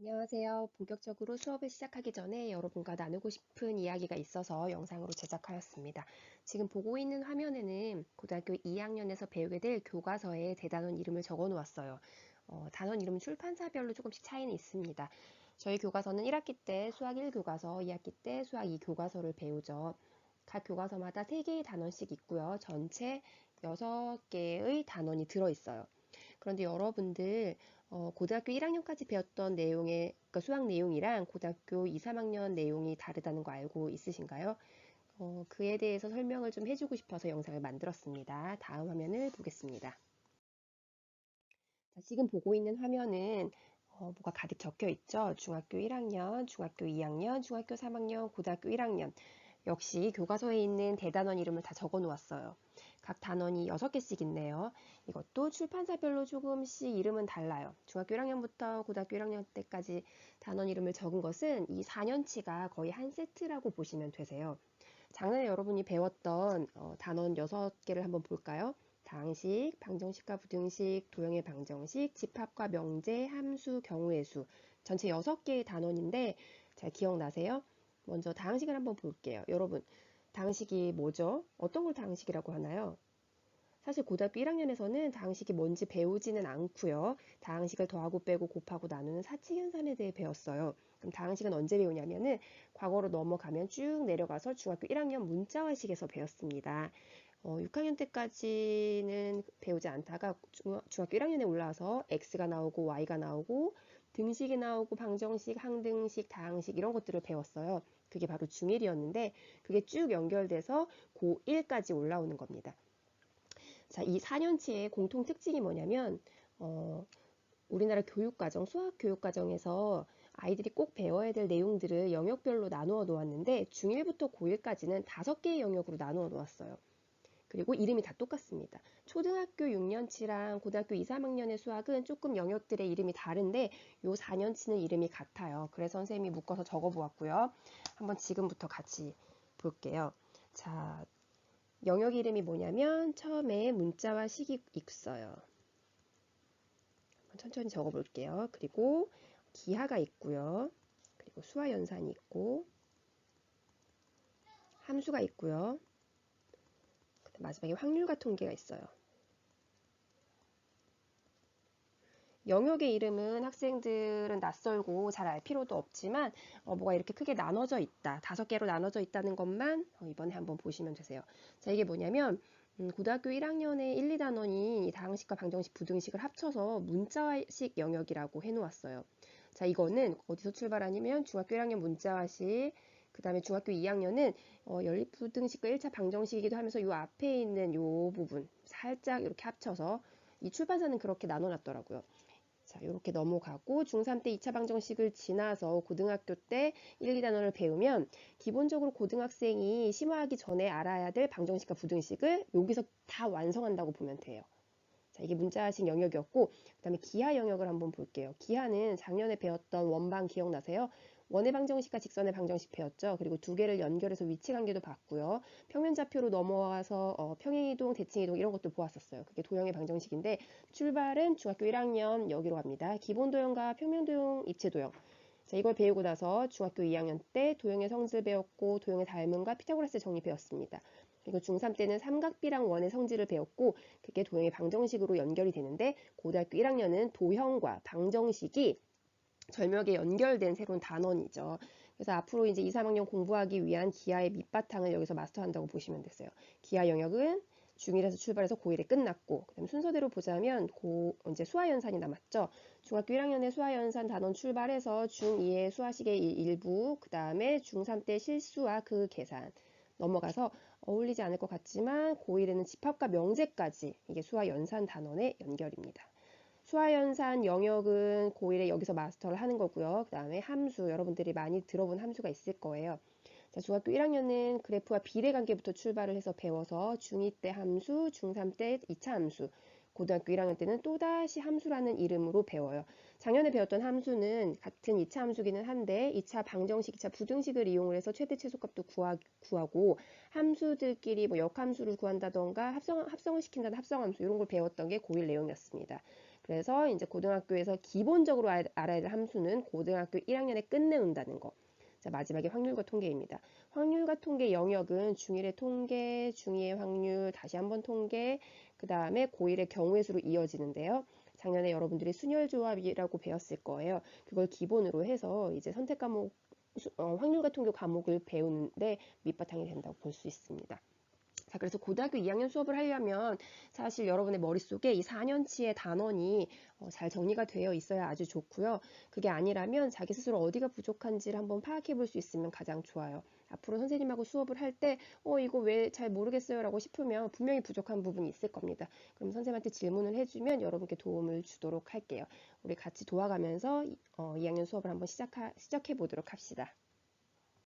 안녕하세요. 본격적으로 수업을 시작하기 전에 여러분과 나누고 싶은 이야기가 있어서 영상으로 제작하였습니다. 지금 보고 있는 화면에는 고등학교 2학년에서 배우게 될 교과서에 대단원 이름을 적어 놓았어요. 어, 단원 이름 출판사별로 조금씩 차이는 있습니다. 저희 교과서는 1학기 때 수학 1교과서, 2학기 때 수학 2교과서를 배우죠. 각 교과서마다 3개의 단원씩 있고요. 전체 6개의 단원이 들어있어요. 그런데 여러분들 어, 고등학교 1학년까지 배웠던 내용의 그러니까 수학 내용이랑 고등학교 2, 3학년 내용이 다르다는 거 알고 있으신가요? 어, 그에 대해서 설명을 좀 해주고 싶어서 영상을 만들었습니다. 다음 화면을 보겠습니다. 자, 지금 보고 있는 화면은 어, 뭐가 가득 적혀 있죠. 중학교 1학년, 중학교 2학년, 중학교 3학년, 고등학교 1학년. 역시 교과서에 있는 대단원 이름을 다 적어 놓았어요. 각 단원이 6개씩 있네요. 이것도 출판사별로 조금씩 이름은 달라요. 중학교 1학년부터 고등학교 1학년 때까지 단원 이름을 적은 것은 이 4년치가 거의 한 세트라고 보시면 되세요. 작년에 여러분이 배웠던 어, 단원 6개를 한번 볼까요? 당식, 방정식과 부등식, 도형의 방정식, 집합과 명제, 함수, 경우의 수 전체 6개의 단원인데 잘 기억나세요? 먼저 당식을 한번 볼게요. 여러분 당식이 뭐죠? 어떤 걸 당식이라고 하나요? 사실 고등학교 1학년에서는 당식이 뭔지 배우지는 않고요. 당식을 더하고 빼고 곱하고 나누는 사칙연산에 대해 배웠어요. 그럼 당식은 언제 배우냐면은 과거로 넘어가면 쭉 내려가서 중학교 1학년 문자화식에서 배웠습니다. 어, 6학년 때까지는 배우지 않다가 중, 중학교 1학년에 올라와서 x가 나오고 y가 나오고 등식이 나오고 방정식, 항등식, 다항식 이런 것들을 배웠어요. 그게 바로 중1이었는데 그게 쭉 연결돼서 고1까지 올라오는 겁니다. 자, 이 4년치의 공통 특징이 뭐냐면 어, 우리나라 교육과정, 수학 교육과정에서 아이들이 꼭 배워야 될 내용들을 영역별로 나누어 놓았는데 중1부터 고1까지는 다섯 개의 영역으로 나누어 놓았어요. 그리고 이름이 다 똑같습니다. 초등학교 6년치랑 고등학교 2, 3학년의 수학은 조금 영역들의 이름이 다른데 요 4년치는 이름이 같아요. 그래서 선생님이 묶어서 적어 보았고요. 한번 지금부터 같이 볼게요. 자, 영역 이름이 뭐냐면 처음에 문자와 식이 있어요. 천천히 적어 볼게요. 그리고 기하가 있고요. 그리고 수화 연산이 있고 함수가 있고요. 마지막에 확률과 통계가 있어요. 영역의 이름은 학생들은 낯설고 잘 알 필요도 없지만 어, 뭐가 이렇게 크게 나눠져 있다. 다섯 개로 나눠져 있다는 것만 어, 이번에 한번 보시면 되세요. 자 이게 뭐냐면 음, 고등학교 1학년의 1, 2단원이 다항식과 방정식, 부등식을 합쳐서 문자식 영역이라고 해놓았어요. 자 이거는 어디서 출발하냐면 중학교 1학년 문자식, 그 다음에 중학교 2학년은 어, 연립부등식과 1차 방정식이기도 하면서 이 앞에 있는 이 부분 살짝 이렇게 합쳐서 이 출판사는 그렇게 나눠놨더라고요. 자, 이렇게 넘어가고 중3 때 2차 방정식을 지나서 고등학교 때 1, 2단원을 배우면 기본적으로 고등학생이 심화하기 전에 알아야 될 방정식과 부등식을 여기서 다 완성한다고 보면 돼요. 자, 이게 문자식 영역이었고 그 다음에 기하 영역을 한번 볼게요. 기하는 작년에 배웠던 원방 기억나세요? 원의 방정식과 직선의 방정식 배웠죠. 그리고 두 개를 연결해서 위치 관계도 봤고요. 평면좌표로 넘어와서 어, 평행이동, 대칭이동 이런 것도 보았었어요. 그게 도형의 방정식인데 출발은 중학교 1학년 여기로 갑니다. 기본도형과 평면도형, 입체도형. 자, 이걸 배우고 나서 중학교 2학년 때 도형의 성질 배웠고 도형의 닮음과 피타고라스 정리 배웠습니다. 그리고 중3 때는 삼각비랑 원의 성질을 배웠고 그게 도형의 방정식으로 연결이 되는데 고등학교 1학년은 도형과 방정식이 절묘하게 연결된 새로운 단원이죠. 그래서 앞으로 이제 2, 3학년 공부하기 위한 기하의 밑바탕을 여기서 마스터한다고 보시면 되세요. 기하 영역은 중1에서 출발해서 고1에 끝났고 그다음 순서대로 보자면 고 이제 수화연산이 남았죠. 중학교 1학년에 수화연산 단원 출발해서 중2의 수화식의 일부 그 다음에 중3 때 실수와 그 계산 넘어가서 어울리지 않을 것 같지만 고1에는 집합과 명제까지 이게 수화연산 단원의 연결입니다. 수화연산 영역은 고1에 여기서 마스터를 하는 거고요. 그 다음에 함수, 여러분들이 많이 들어본 함수가 있을 거예요. 자, 중학교 1학년은 그래프와 비례 관계부터 출발을 해서 배워서 중2 때 함수, 중3 때 2차 함수, 고등학교 1학년 때는 또다시 함수라는 이름으로 배워요. 작년에 배웠던 함수는 같은 2차 함수기는 한데 2차 방정식, 2차 부등식을 이용을 해서 최대 최소값도 구하, 구하고 함수들끼리 뭐 역함수를 구한다던가 합성, 합성을 시킨다는 합성함수 이런 걸 배웠던 게 고1 내용이었습니다. 그래서 이제 고등학교에서 기본적으로 알- 알아야 될 함수는 고등학교 1학년에 끝내운다는 거. 자, 마지막에 확률과 통계입니다. 확률과 통계 영역은 중1의 통계, 중2의 확률, 다시 한번 통계, 그 다음에 고1의 경우의 수로 이어지는데요. 작년에 여러분들이 순열조합이라고 배웠을 거예요. 그걸 기본으로 해서 이제 선택 과목, 수- 어, 확률과 통계 과목을 배우는데 밑바탕이 된다고 볼 수 있습니다. 자, 그래서 고등학교 2학년 수업을 하려면 사실 여러분의 머릿속에 이 4년치의 단원이 어, 잘 정리가 되어 있어야 아주 좋고요. 그게 아니라면 자기 스스로 어디가 부족한지를 한번 파악해 볼 수 있으면 가장 좋아요. 앞으로 선생님하고 수업을 할 때, 어, 이거 왜 잘 모르겠어요? 라고 싶으면 분명히 부족한 부분이 있을 겁니다. 그럼 선생님한테 질문을 해주면 여러분께 도움을 주도록 할게요. 우리 같이 도와가면서 어, 2학년 수업을 한번 시작하, 시작해 보도록 합시다.